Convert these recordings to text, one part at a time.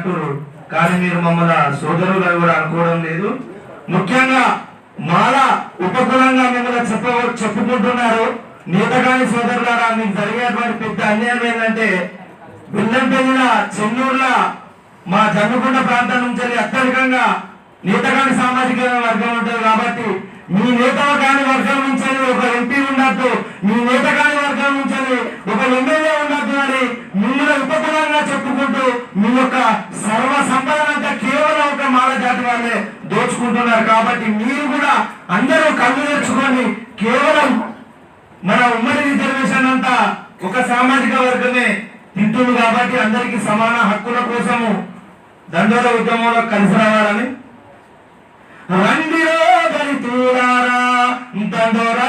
అంటున్నారు కానీ మీరు మమ్మల్ని సోదరులు కూడా అనుకోవడం లేదు. ముఖ్యంగా మాల ఉపకులంగా మిమ్మల్ని చెప్ప చెప్పుకుంటున్నారు. నేతగాని సోదరులారా మీకు జరిగేటువంటి పెద్ద అన్యాయం ఏంటంటే బెల్లంపల్లిల చెన్నూరుల మా జన్మకొండ ప్రాంతం నుంచి అత్యధికంగా నేతగాని సామాజిక వర్గం ఉంటుంది కాబట్టి మీ నేత కాని వర్గం నుంచి ఒక ఎంపీ ఉన్నట్టు మీ నేత నుంచి ఒక ఎమ్మెల్యే ఉండద్దు అని మిమ్మల్ని ఉపకులంగా చెప్పుకుంటూ మీ యొక్క సర్వ సంపద అంతా కేవలం ఒక మాల జాతి వాళ్ళే దోచుకుంటున్నారు. కాబట్టి మీరు కూడా అందరూ కళ్ళు తెచ్చుకొని కేవలం మన ఉమ్మడి రిజర్వేషన్ అంతా ఒక సామాజిక వర్గమే తింటుంది కాబట్టి అందరికి సమాన హక్కుల కోసము దండోల ఉద్యమంలో కలిసి రావాలని. రండిరో దళితులారా దండోరా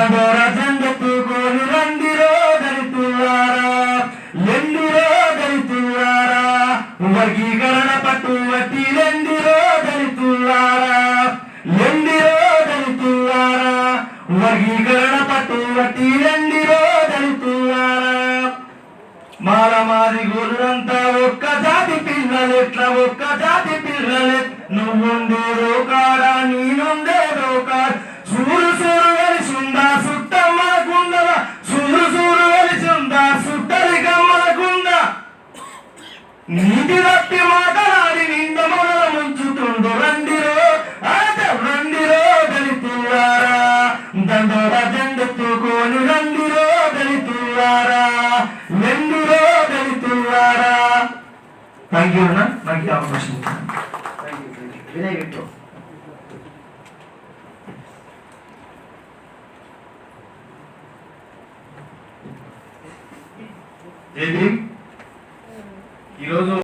దండోర జెండెత్తుకొని రండిరో దళితులారా ఎండిరో దళితులారా వర్గీకరణ పట్టు వట్టి ఎండిరో దళితులారా ఎండిరో దళితులారా వర్గీకరణ పట్టు వట్టి ఎండిరో దళితులారా మాల మాది గోరులంతా ఒక్క జాతి పిల్లలెట్ల ఒక్క జాతి పిల్లలె నువ్వు కాడా నీ నీటి తప్పి మాటలాడి నింద మొదల ముంచుతుండు రండిరో ఆట రండిరో దళితులారా. దండోర జెండెత్తుకొని రండిరో దళితులారా. ఎండిరో దళితులారా. థ్యాంక్ యూ అన్న. నాకు అవకాశం వినయ్ విట్టు. జై భీమ్ Incluso